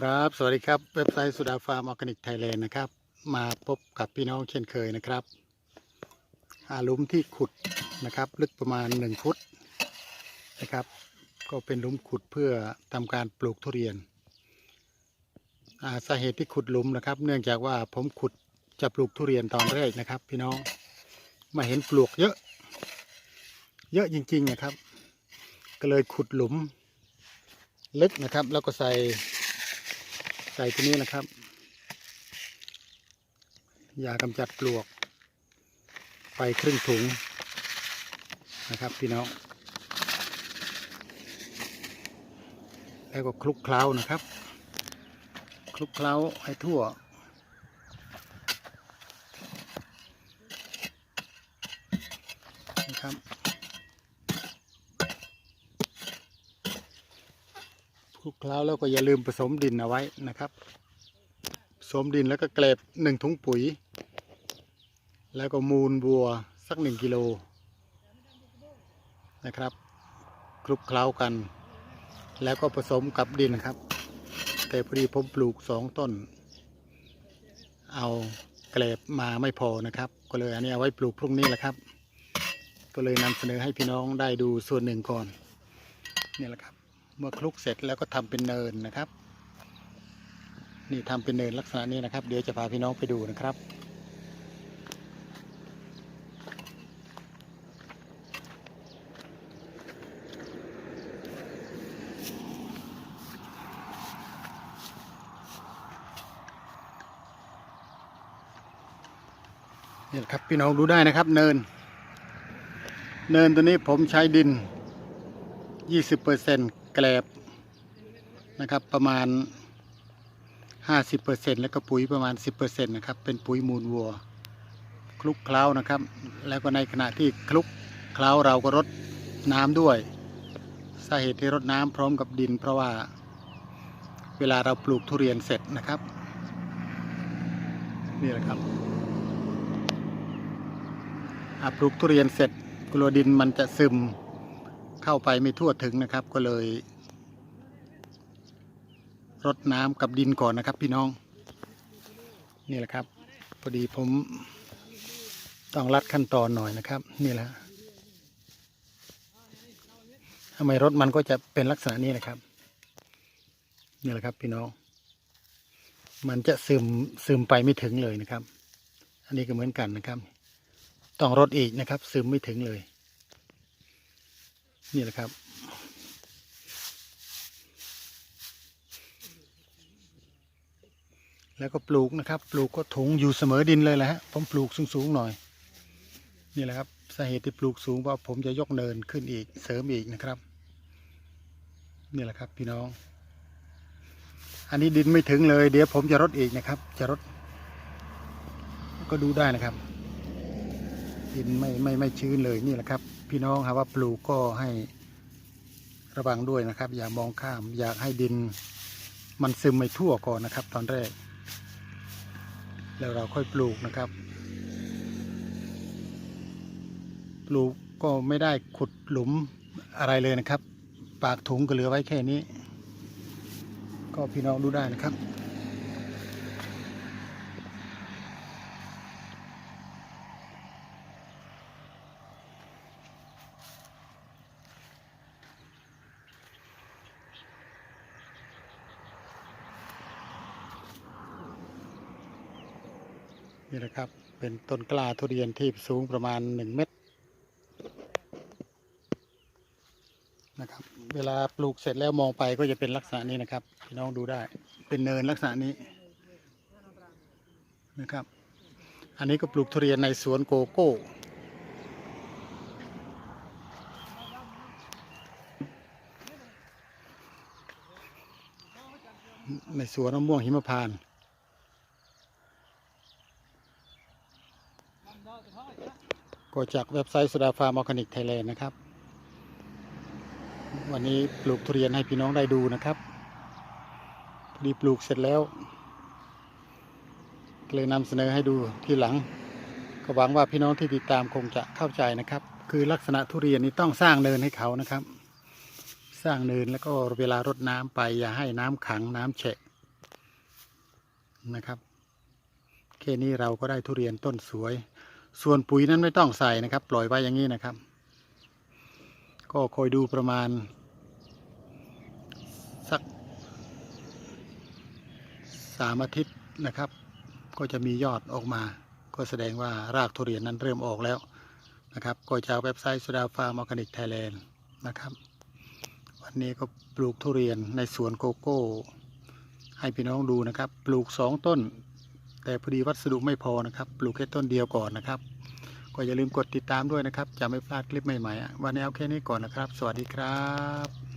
ครับ สวัสดีครับ เว็บไซต์สุดาฟาร์มออร์แกนิกไทยแลนด์นะครับ มาพบกับพี่น้องเช่นเคยนะครับหาลุมที่ขุดนะครับ ลึกประมาณ 1 ฟุตนะครับ ก็เป็นหลุมขุดเพื่อทำการปลูกทุเรียนอ่าสาเหตุที่ขุดหลุมนะครับ เนื่องจากว่าผมขุดจะปลูกทุเรียนตอนแรกนะครับ พี่น้องมาเห็นปลวกเยอะ เยอะจริงๆนะครับ ก็เลยขุดหลุมลึกนะครับ แล้วก็ใส่ ใส่ตัวนี้นะครับยากำจัดปลวก ไปครึ่งถุงนะครับพี่น้องแล้วก็คลุกเคล้านะครับ คลุกเคล้าให้ทั่ว นะครับ คลุกเคล้าแล้วก็อย่าลืมผสมดินเอาไว้นะครับผสมดินแล้วก็เกล็ดหนึ่งถุงปุ๋ย แล้วก็มูลบัวสักหนึ่งกิโลนะครับคลุกเคล้ากัน แล้วก็ผสมกับดินครับ แต่พอดีผมปลูกสองต้น เอาเกล็ดมาไม่พอนะครับ ก็เลยอันนี้เอาไว้ปลูกพรุ่งนี้แหละครับ ก็เลยนำเสนอให้พี่น้องได้ดูส่วนหนึ่งก่อนนี่แหละครับ เมื่อคลุกเสร็จแล้วก็ทำเป็นเนินนะครับ นี่ทำเป็นเนินลักษณะนี้นะครับ เดี๋ยวจะพาพี่น้องไปดูนะครับนี่ครับพี่น้องดูได้นะครับเนิน เนินตัวนี้ผมใช้ดิน 20% แกลบนะครับประมาณ 50%แล้วก็ปุ๋ยประมาณ 10%นะครับเป็นปุ๋ยมูลวัว คลุกเคล้านะครับ แล้วก็ในขณะที่คลุกเคล้าเราก็รดน้ำด้วยสาเหตุที่รดน้ำพร้อมกับดิน เพราะว่าเวลาเราปลูกทุเรียนเสร็จนะครับ นี่แหละครับปลูกทุเรียนเสร็จกลัวดินมันจะซึม เข้าไปไม่ทั่วถึงนะครับ ก็เลย รดน้ำกับดินก่อนนะครับ พี่น้อง นี่แหละครับ พอดีผมต้องรัดขั้นตอนหน่อยนะครับ นี่แหละทำไมรถมันก็จะเป็นลักษณะนี้นะครับ นี่แหละครับพี่น้อง มันจะซึมซึมไปไม่ถึงเลยนะครับ อันนี้ก็เหมือนกันนะครับ ต้องรดอีกนะครับ ซึมไม่ถึงเลย นี่แหละครับแล้วก็ปลูกนะครับ ปลูกก็ถุงอยู่เสมอดินเลยแหละฮะผมปลูกสูงๆหน่อย นี่แหละครับสาเหตุที่ปลูกสูงเพราะผมจะยกเนินขึ้นอีกเสริมอีกนะครับ นี่แหละครับพี่น้อง อันนี้ดินไม่ถึงเลย เดี๋ยวผมจะรดอีกนะครับ จะรดก็ดูได้นะครับ ดินไม่ไม่ไม่ชื้นเลยนี่แหละครับ พี่น้องครับว่าปลูกก็ให้ระวังด้วยนะครับ อย่ามองข้าม อยากให้ดินมันซึมไม่ทั่วก่อนนะครับ ตอนแรก แล้วเราค่อยปลูกนะครับ ปลูกก็ไม่ได้ขุดหลุมอะไรเลยนะครับ ปากถุงก็เหลือไว้แค่นี้ ก็พี่น้องดูได้นะครับ นี่แหละครับ เป็นต้นกล้าทุเรียนที่สูงประมาณหนึ่งเมตรนะครับ เวลาปลูกเสร็จแล้วมองไปก็จะเป็นลักษณะนี้นะครับพี่น้องดูได้ เป็นเนินลักษณะนี้นะครับ อันนี้ก็ปลูกทุเรียนในสวนโกโก้ ในสวนมะม่วงหิมพานต์ ก็จากเว็บไซต์สุดาฟาร์มออร์แกนิกไทยแลนด์นะครับ วันนี้ปลูกทุเรียนให้พี่น้องได้ดูนะครับพอดีปลูกเสร็จแล้วเลยนำเสนอให้ดูทีหลัง ก็หวังว่าพี่น้องที่ติดตามคงจะเข้าใจนะครับ คือลักษณะทุเรียนนี้ต้องสร้างเนินให้เขานะครับ สร้างเนินแล้วก็เวลารดน้ำไปอย่าให้น้ำขังน้ำแฉะนะครับแค่นี้เราก็ได้ทุเรียนต้นสวย ส่วนปุ๋ยนั้นไม่ต้องใส่นะครับ ปล่อยไว้อย่างนี้นะครับ ก็คอยดูประมาณ สักสามอาทิตย์นะครับ ก็จะมียอดออกมา ก็แสดงว่ารากทุเรียนนั้นเริ่มออกแล้วนะครับ ก็จาเว็บไซต์สุดาฟาร์มออร์แกนิกไทยแลนด์นะครับ วันนี้ก็ปลูกทุเรียนในสวนโกโก้ ให้พี่น้องดูนะครับ ปลูกสองต้น แต่พอดีวัสดุไม่พอนะครับ ปลูกแค่ต้นเดียวก่อนนะครับ ก็อย่าลืมกดติดตามด้วยนะครับ จะไม่พลาดคลิปใหม่ๆ วันนี้เอาแค่นี้ก่อนนะครับ สวัสดีครับ